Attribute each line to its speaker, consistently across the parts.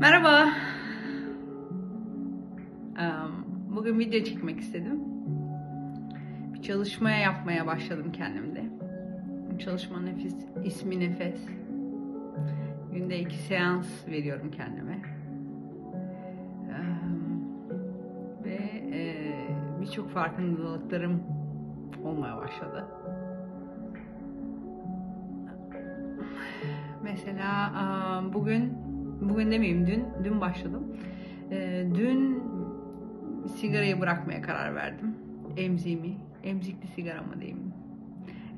Speaker 1: Merhaba. Bugün video çekmek istedim. Bir çalışmaya yapmaya başladım kendimde. Çalışma nefis, ismi nefes. Günde iki seans veriyorum kendime. Ve e, birçok farkındalıklarım olmaya başladı. Mesela bugün, bugün demeyeyim dün, dün başladım. Ee, dün sigarayı bırakmaya karar verdim. Emziğimi, emzikli sigara mı diyeyim.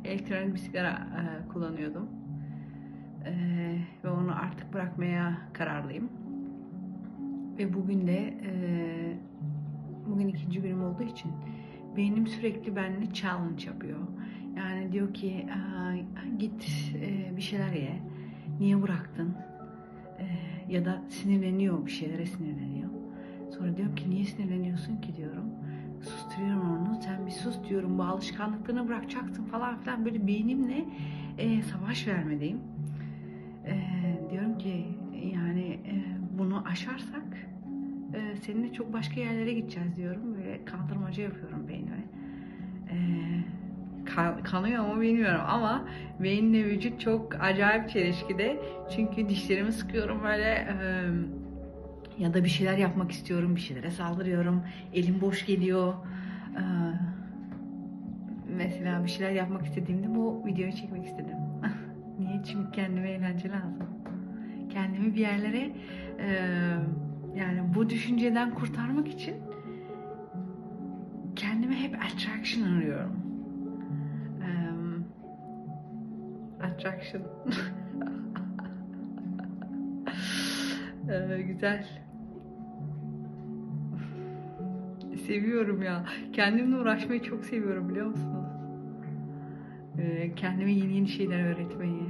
Speaker 1: Elektronik bir sigara e, kullanıyordum. Ee, ve onu artık bırakmaya kararlıyım. Ve bugün de e, bugün ikinci günüm olduğu için beynim sürekli benimle challenge yapıyor. Yani diyor ki "Aa, git e, bir şeyler ye. Niye bıraktın? Ya da sinirleniyor bir şeylere sinirleniyor. Sonra diyorum ki niye sinirleniyorsun ki diyorum. Susturuyorum onu. Sen bir sus diyorum. Bu alışkanlıklarını bırakacaksın falan filan. Böyle beynimle e, savaş vermedeyim. E, diyorum ki yani e, bunu aşarsak e, seninle çok başka yerlere gideceğiz diyorum. Böyle kandırmaca yapıyorum beynime. E, kan- kanıyor mu bilmiyorum ama beyinle vücut çok acayip çelişkide. Çünkü dişlerimi sıkıyorum böyle e, ya da bir şeyler yapmak istiyorum, bir şeylere saldırıyorum. Elim boş geliyor. E, mesela bir şeyler yapmak istediğimde bu videoyu çekmek istedim. Niye? Çünkü kendime eğlence lazım. Kendimi bir yerlere e, yani bu düşünceden kurtarmak için kendime hep attraction arıyorum. Attraction. Ee, güzel. Seviyorum ya. Kendimle uğraşmayı çok seviyorum biliyor musunuz? Ee, kendime yeni yeni şeyler öğretmeyi.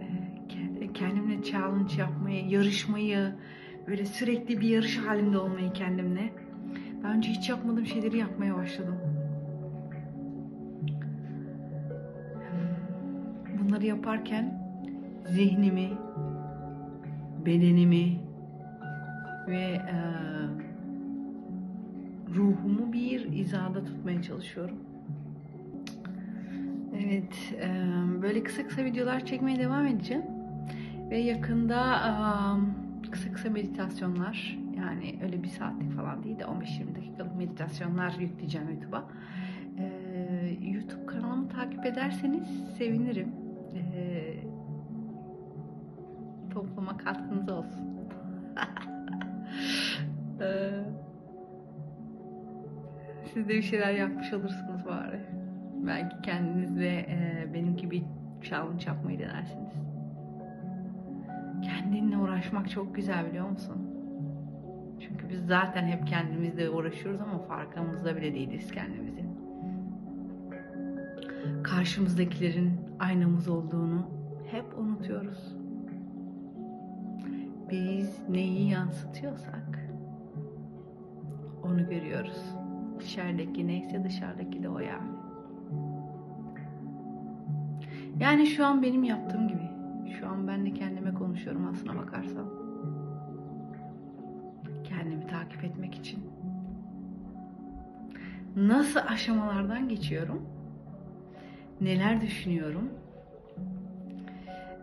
Speaker 1: Ee, ke- kendimle challenge yapmayı, yarışmayı, böyle sürekli bir yarış halinde olmayı kendimle. Daha önce hiç yapmadığım şeyleri yapmaya başladım. Bunları yaparken zihnimi, bedenimi ve e, ruhumu bir izada tutmaya çalışıyorum. Evet, e, böyle kısa kısa videolar çekmeye devam edeceğim. Ve yakında e, kısa kısa meditasyonlar, yani öyle bir saatlik falan değil de 15-20 dakikalık meditasyonlar yükleyeceğim YouTube'a. E, YouTube kanalımı takip ederseniz sevinirim. E, topluma katkınız olsun. Ee, Siz de bir şeyler yapmış olursunuz bari. Belki kendiniz de e, benim gibi challenge yapmayı denersiniz. Kendinle uğraşmak çok güzel biliyor musun? Çünkü biz zaten hep kendimizle uğraşıyoruz ama farkımızda bile değiliz kendimizin. Karşımızdakilerin aynamız olduğunu hep unutuyoruz biz neyi yansıtıyorsak onu görüyoruz. İçerideki neyse dışarıdaki de o yani. Yani şu an benim yaptığım gibi. Şu an ben de kendime konuşuyorum aslına bakarsan. Kendimi takip etmek için. Nasıl aşamalardan geçiyorum? Neler düşünüyorum?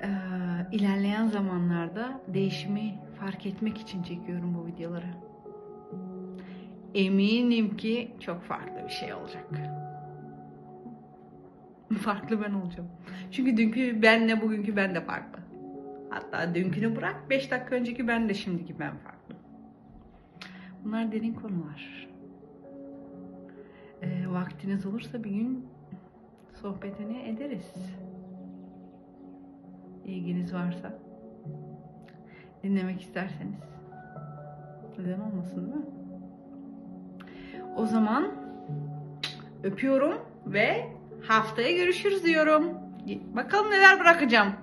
Speaker 1: Ee, ilerleyen zamanlarda değişimi fark etmek için çekiyorum bu videoları. Eminim ki çok farklı bir şey olacak. Farklı ben olacağım. Çünkü dünkü benle bugünkü ben de farklı. Hatta dünkünü bırak 5 dakika önceki ben de şimdiki ben farklı. Bunlar derin konular. Ee, vaktiniz olursa bir gün sohbetini ederiz ilginiz varsa dinlemek isterseniz neden olmasın değil mi? O zaman öpüyorum ve haftaya görüşürüz diyorum. Bakalım neler bırakacağım.